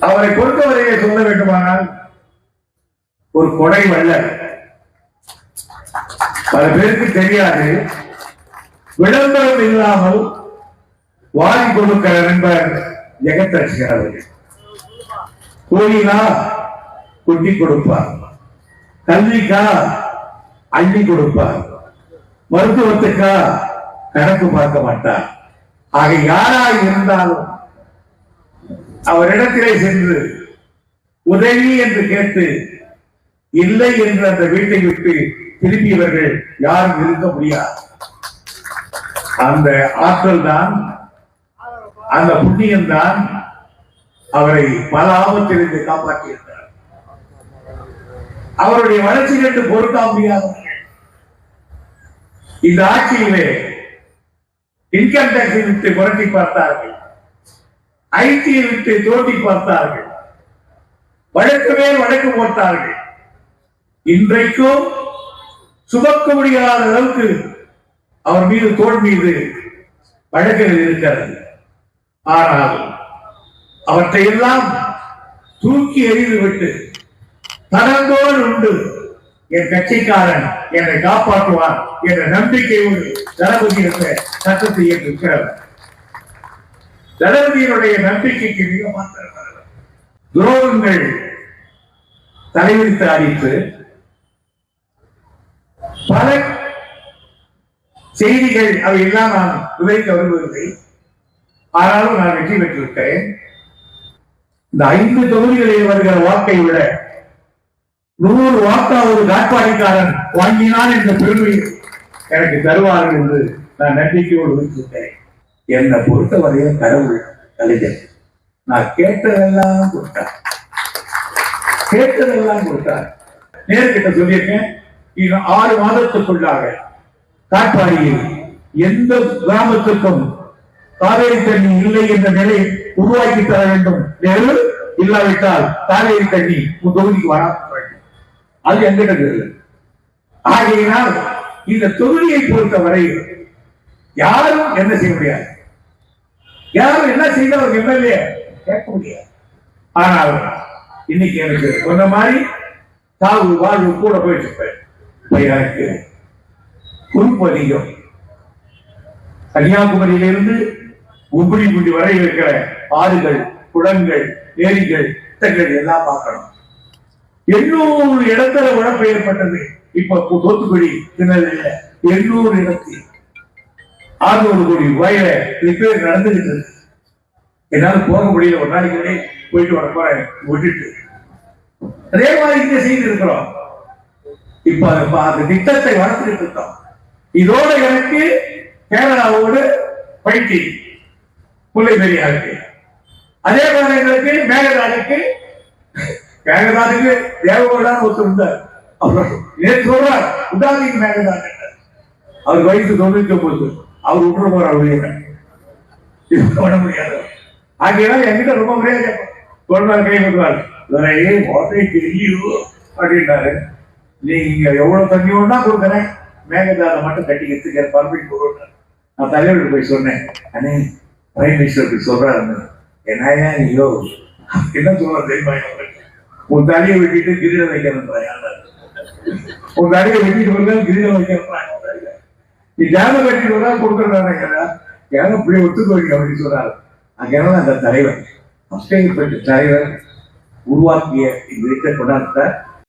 அவரை பொறுத்தவரையே சொல்ல வேண்டுமானால் ஒரு கொடை வள்ளல் பல பேருக்கு தெரியாது. விளம்பரம் இல்லாமல் வாரி கொடுக்கிற நண்பர் ஜெகதரட்சகர் அவர்கள். கோயிலா கொட்டி கொடுப்பார். கல்விக்கா அள்ளி கொடுப்பார். மருத்துவத்துக்கா கணக்கு பார்க்க மாட்டார். ஆக யாராக இருந்தாலும் அவரிடத்திலே சென்று உதவி என்று கேட்டு இல்லை என்று அந்த வீட்டை விட்டு திரும்பியவர்கள் யாரும் இருக்க முடியாது. அந்த ஆற்றல் தான் அந்த புண்ணியம் தான் அவரை பல ஆபத்திலிருந்து காப்பாற்றியிருந்தார் அவருடைய வளர்ச்சி கண்டு பொறுக்க முடியாது. இந்த ஆட்சியிலே இன்கம் டாக்ஸை விட்டு புரட்டி பார்த்தார்கள். ஐடியை விட்டு தோண்டி பார்த்தார்கள். வழக்கு மேல் வழக்கு போட்டார்கள். இன்றைக்கும் சுமக்க முடியாத அளவுக்கு அவர் மீது தோல் மீது வழக்குகள் இருக்கிறது. ஆனால் அவற்றையெல்லாம் தூக்கி எறிந்துவிட்டு தனந்தோடு உண்டு. என் கட்சிக்காரன் என்னை காப்பாற்றுவார் என்ற நம்பிக்கையோடு தளபதி என்ற சட்டத்தை ஏற்றிருக்கிறவர் தளபதியினுடைய நம்பிக்கைக்கு மிக துரோகங்கள் தலைவிரித்து ஆடித்து பல செய்திகள் அவை எல்லாம் நான் விவரிக்க வருவதில்லை ஆனாலும் நான் வெற்றி பெற்றிருக்கிறேன் இந்த ஐந்து தொகுதிகளில் வருகிற வாக்கை விட நூறு வாக்காவது காட்பாடிக்காரன் வாங்கினான் என்ற பெருமை எனக்கு தருவார்கள் என்று நான் நம்பிக்கையோடு வைத்திருக்கிறேன் என்னை பொறுத்தவரைய கடவுள் கலைஞர் நான் கேட்டதெல்லாம் கொடுத்தார். கேட்டதெல்லாம் கொடுத்தார். நேர்கிட்ட சொல்லியிருக்கேன். இன்னும் ஆறு மாதத்துக்குள்ளாக காட்பாடியில் எந்த கிராமத்துக்கும் காவேரி தண்ணி இல்லை என்ற நிலை உருவாக்கி தர வேண்டும். நேரு இல்லாவிட்டால் காவேரி தண்ணி உன் தொகுதிக்கு வர வேண்டும். அது எங்கிட்ட தெரியல ஆகையினால் இந்த தொகுதியை பொறுத்தவரை யாரும் என்ன செய்ய முடியாது? யாரும் என்ன செய்த ஒரு எம்எல்ஏ? கேட்க முடியாது. ஆனால் இன்னைக்கு எனக்கு சொன்ன மாதிரி தாவு வாழ்வு கூட போயிட்டு இருப்பேன் எனக்கு பொறுப்பு அதிகம். கன்னியாகுமரியிலிருந்து உப்பிடி குண்டி வரை இருக்கிற ஆறுகள் குளங்கள் ஏரிகள் திட்டங்கள் எல்லாம் பார்க்கணும். எண்ணூறு இடத்துல உழப்பு ஏற்பட்டது. இப்ப தூத்துக்குடி திருநெல்வேலியில எண்ணூறு இடத்தில். ஆறுநூறு கோடி ரூபாயில ரிப்பேர் நடந்துகிட்டு இருக்கு. என்னால போக முடியல. ஒரு நாளைக்கு போயிட்டு வர போறேன் விட்டுட்டு. அதே மாதிரி இங்க செய்து இருக்கிறோம். இப்ப அந்த திட்டத்தை வளர்த்துட்டு இருக்கோம். இதோட எனக்கு கேரளாவோடு பைட்டி முல்லை பெரியாருக்கு. அதே மாதிரி எங்களுக்கு மேகதாதுக்கு மேகதாதுக்கு தேவகோடான்னு ஒருத்தர் இருந்தார். அவர் நேற்று சொல்றார் உதாரணி மேகதாது அவர் வயசு தொண்ணூத்தி ஒன்பது அவர் விட்டுற போறார் உயிரை இது பண்ண முடியாது. ஆகையால் என்கிட்ட ரொம்ப முறையாக ஒரு நாள் கை கொடுத்தார். இவரையே ஓட்டை தெரியும் அப்படின்னாரு நீங்க எவ்வளவு தண்ணி ஒண்ணா கொடுக்குறேன். மேகதாதை மட்டும் கட்டிக்கிறதுக்கு பர்மிட் கொடுத்தார் நான் தலைவருக்கு போய் சொன்னேன். அண்ணே பிரைம் மினிஸ்டருக்கு சொல்றாரு என்னையா நீயோ? என்ன சொல்ற தெரியுமா இவனுக்கு? உன் தலையை வெட்டிட்டு கிரீடம் வைக்கணும் உன் தலையை வெட்டிட்டு வந்தால் கிரீடம் வைக்கணும் நீ ஜாம கட்டிட்டு வந்தா கொடுக்குறாங்க யாரும் இப்படி ஒத்துக்க அப்படின்னு சொன்னார் அங்கே அந்த தலைவர். அப்பேற்பட்ட தலைவர் உருவாக்கிய இந்த வீட்டை கொண்டாடுத்த